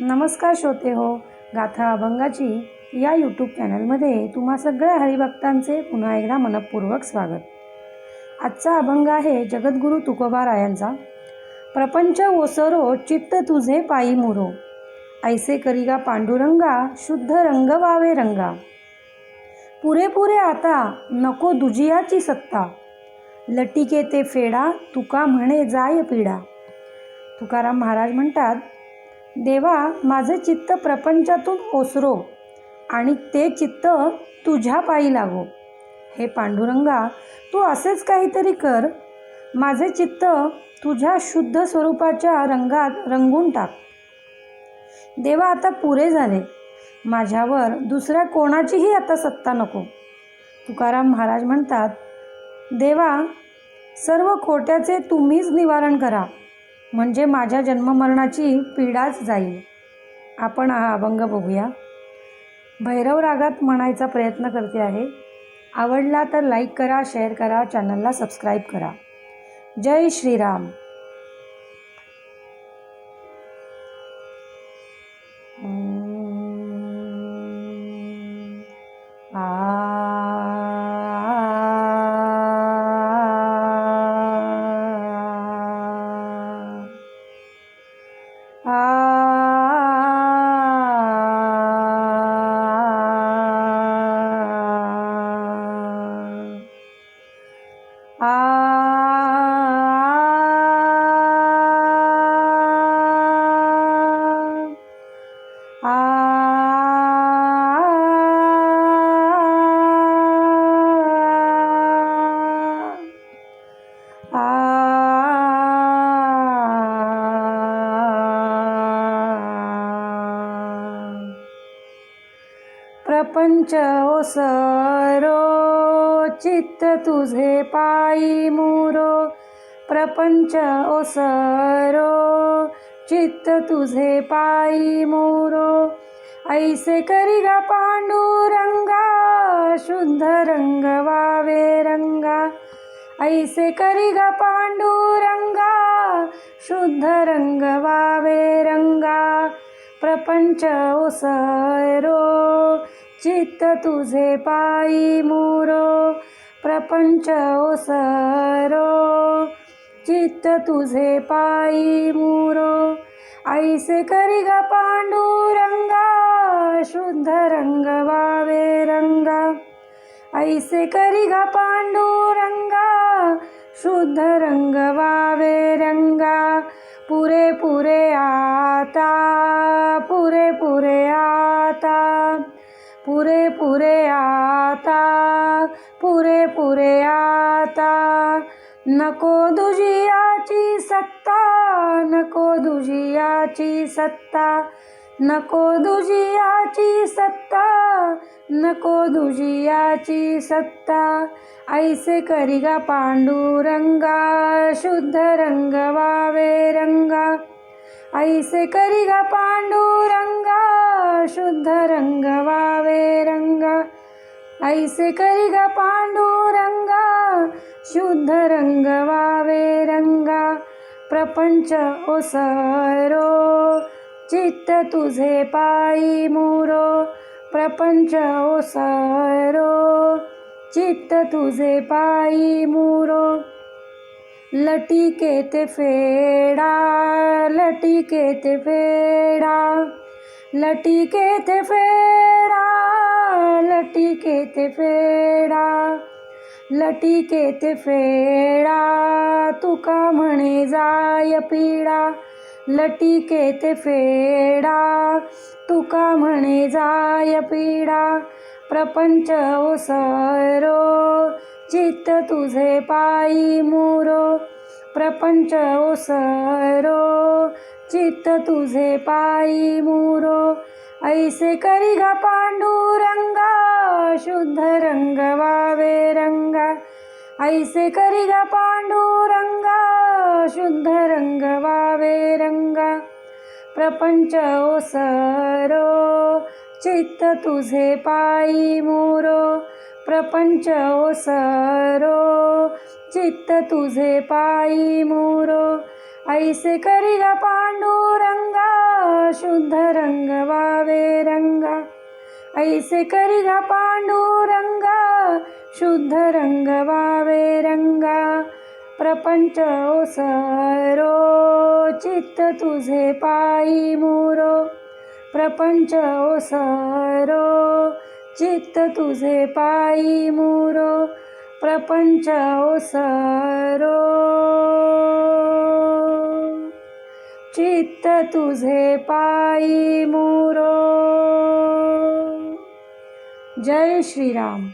नमस्कार श्रोते हो गाथा अभंगाची या यूट्यूब चॅनलमध्ये तुम्हा सगळ्या हरिभक्तांचे पुन्हा एकदा मनपूर्वक स्वागत. आजचा अभंग आहे जगद्गुरू तुकोबारायांचा. प्रपंच ओसरो चित्त तुझे पायी मुरो. ऐसे करिगा पांडुरंगा शुद्ध रंग वावे रंगा. पुरेपुरे आता नको दुजियाची सत्ता. लटिके ते फेडा तुका म्हणे जाय पिडा. तुकाराम महाराज म्हणतात देवा माझे चित्त प्रपंचातून ओसरो आणि ते चित्त तुझ्या पायी लागो. हे पांडुरंगा तू असेच काहीतरी कर. माझे चित्त तुझ्या शुद्ध स्वरूपाच्या रंगात रंगून टाक. देवा आता पुरे झाले. माझ्यावर दुसऱ्या कोणाचीही आता सत्ता नको. तुकाराम महाराज म्हणतात देवा सर्व खोट्याचे तुम्हीच निवारण करा. म्हणजे माझ्या जन्ममरणाची पीडाच जाईल. आपण हा अभंग बघूया. भैरव रागात म्हणायचा प्रयत्न करते आहे. आवडला तर लाईक करा शेअर करा चॅनलला सबस्क्राईब करा. जय श्रीराम. mm. प्रपंच ओसरो चित्त तुझे पायी मुरो. प्रपंच ओसरो चित्त तुझे पायी मोरो. ऐसे करी गा पांडुरंगा शुद्ध रंग वावे रंगा. ऐसे करी गा पांडुरंगा शुद्ध रंग वावे रंगा. प्रपंच ओसरो चित्त तुझे पायी मोरो प्रपंच ओसरो. चित्त तुझे पायी मोरो ऐसे करी गा पांडुरंगा शुद्ध रंग वावे रंगा. ऐसे करी गा पांडुरंगा शुद्ध रंग वावे रंगा. पुरे पुरे आता पुरे पुरे पुरे पुरे आता पुरे पुरे आता. नको दुजियाची सत्ता नको दुजियाची सत्ता. नको दुजियाची सत्ता नको दुजियाची सत्ता. ऐसे करिगा पांडुरंगा शुद्ध रंग वावे रंगा. ऐसे करिगा पांडुरंगा शुद्ध रंग वावे रंग. ऐसे करी गा पांडुरंगा. शुद्ध रंग वावे रंगा. प्रपंच ओसरो. चित्त तुझे पायी मुरो. प्रपंच ओसरो. चित्त तुझे पायी मुरो. लटिके ते फेडा लटिकेत ते फेडा. लटिके ते फेडा लटिकेत ते फेडा लटिके ते फेडा तुका म्हणे जाय पिडा? लटिके ते फेडा तुका म्हणे जाय पिडा? प्रपंच ओसरो चित्त तुझे पायी मुरो प्रपंच ओसरो चित्त तुझे पायी मुरो. ऐसे करी गा पांडुरंगा शुद्ध रंग वावे रंगा. ऐसे करी गा पांडुरंगा शुद्ध रंग वावे रंगा. प्रपंच ओसरो चित्त तुझे पायी मुरो. प्रपंच ओसरो चित्त तुझे पायी मुरो. ऐसे करी पांडुरंगा शुद्ध रंग वावे रंगा। ऐसे करी पांडुरंगा शुद्ध रंग वावे रंगा। प्रपंच ओसरो चित्त तुझे पायी मोरो। प्रपंच ओसरो चित्त तुझे पायी मोरो। प्रपंच सरो चित्त तुझे पायी मुरो. जय श्रीराम.